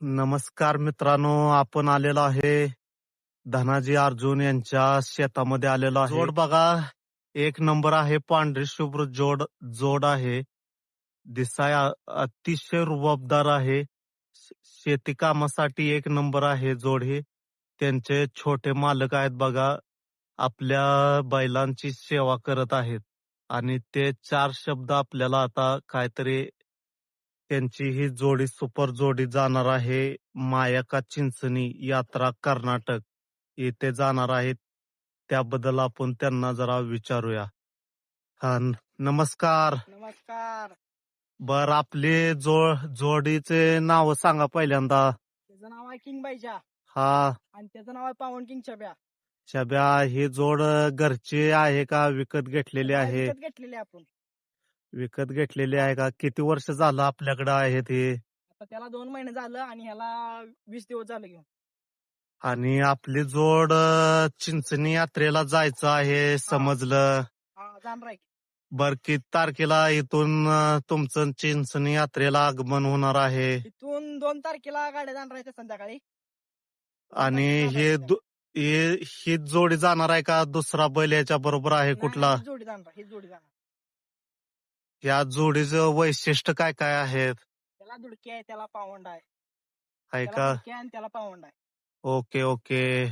नमस्कार मित्रांनो आपण आलेलो आहे धनाजी अर्जुन यांच्या शेतामध्ये आलेलो आहे. जोड बघा. एक नंबर आहे पांढरी शुभ्र जोड जोड आहे. दिसाय अतिशय रुबाबदार आहे. शेती कामासाठी एक नंबर आहे जोड हे. त्यांचे छोटे मालक आहेत बघा. आपल्या बैलांची सेवा करत आहेत. आणि ते चार शब्द आपल्याला आता काहीतरी त्यांची ही जोडी सुपर जोडी जाणार आहे मायाका चिंचणी यात्रा कर्नाटक. येथे जाणार आहेत. त्याबद्दल आपण त्यांना जरा विचारूया. हा नमस्कार. नमस्कार. बर आपले जो जोडीचे नाव सांगा पहिल्यांदा. त्याचं नाव आहे किंग बाईजा. हा. आणि त्याचं नाव आहे पावन किंग छब्या. छब्या ही जोड घरची आहे का विकत घेतलेली आहे? विकत घेतलेले आपण. विकत घेतलेली आहे का? किती वर्ष झालं आपल्याकडे आहे ते? आता त्याला दोन महिने झालं आणि ह्याला वीस दिवस झालं घेऊन. आणि आपली जोड अ, चिंचणी यात्रेला जायचं आहे समजलं. हा जाणार आहे बर किती तारखेला इथून अ, तुमचं चिंचणी यात्रेला आगमन होणार आहे? इथून दोन तारखेला गाड्या जाणार आहेत संध्याकाळी. आणि हे दु- हे ही जोडी जाणार आहे का? दुसरा बैल याच्या बरोबर आहे नाही, कुठला? जोडी जाणार ही जोडी जाणार. या जोडीचं वैशिष्ट्य काय काय आहेत? त्याला दुडकी आहे त्याला पावंड आहे. आहे त्याला का? दुडकी आहे आणि त्याला पावंड आहे. Okay okay.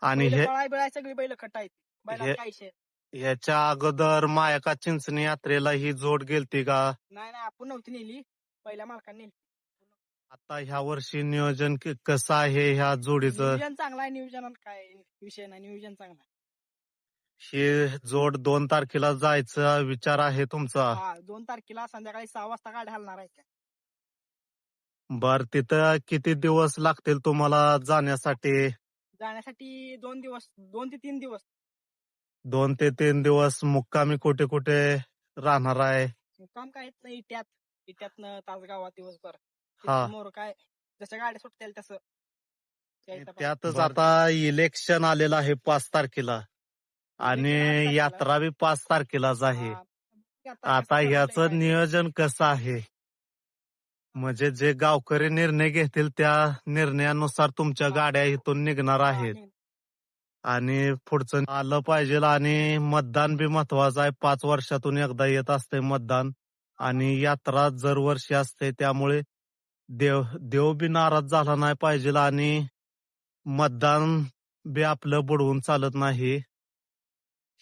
आणि बैलं हे पळाय बिळाय सगळी बैल खट आहेत. बैलात काही शेत ह्याच्या अगोदर मायका चिंचणी यात्रेला ही जोड गेलती का? नाही नाही आपण नव्हती नेली. पहिल्या मालकाने नेली. आता ह्या वर्षी नियोजन क- कसं आहे ह्या जोडीचं? नियोजन चांगलं आहे नियोजनात काय विषय नाही नियोजन चांगलं आहे. हे जोड दोन तारखेला जायचा विचार आहे तुमचा? हा दोन तारखेला संध्याकाळी सहा वाजता गाड्या हलणार आहेत बर तिथं किती दिवस लागतील तुम्हाला जाण्यासाठी? जाण्यासाठी दोन दिवस दोन ते तीन दिवस. दोन ते तीन दिवस मुक्कामी कुठे कुठे राहणार आहे? काम काय येत नाही इट्यात इट्यातनं तासगावात दिवसभर. हा. मोर काय जसं गाड्या सुटतील तसं. त्या इथं पण- त्यातच आता इलेक्शन आलेलं आहे पाच तारखेला. आणि. यात्रा बी पाच तारखेलाच आहे. आता ह्याच? नियोजन कसं आहे म्हणजे जे गावकरी निर्णय घेतील त्या निर्णयानुसार तुमच्या गाड्या इथून निघणार आहेत आणि पुढचं आलं पाहिजे आणि मतदान बी महत्वाचं आहे पाच वर्षातून एकदा येत असते मतदान आणि यात्रा दरवर्षी असते त्यामुळे देव देव बी नाराज झाला नाही पाहिजे आणि मतदान बी आपलं बुडवून चालत नाही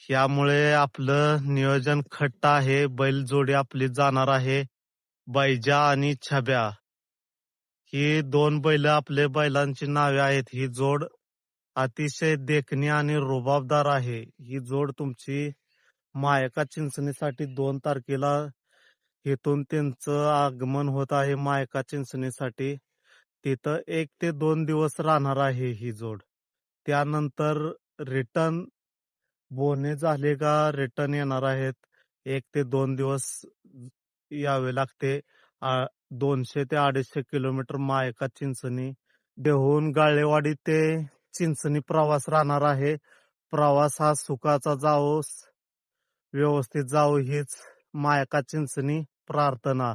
यामुळे आपलं नियोजन खट्ट आहे बैलजोडी आपली जाणार आहे बैजा आणि छब्या. ही दोन बैल आपले बैलांची नावे आहेत. ही जोड अतिशय देखणी आणि रुबाबदार आहे. ही जोड तुमची मायका चिंचणीसाठी दोन तारखेला इथून त्यांचं आगमन होत आहे मायका चिंचणीसाठी. तिथं एक ते दोन दिवस राहणार आहे ही जोड. त्यानंतर रिटर्न बोने झाले का? रिटर्न येणार आहेत. एक ते दोन दिवस यावे लागते. आ- दोनशे ते अडीचशे किलोमीटर मायका चिंचणी. देहून गाळेवाडी ते चिंचणी प्रवास राहणार आहे. प्रवास हा सुखाचा जावो व्यवस्थित जावो हीच मायका चिंचणी प्रार्थना.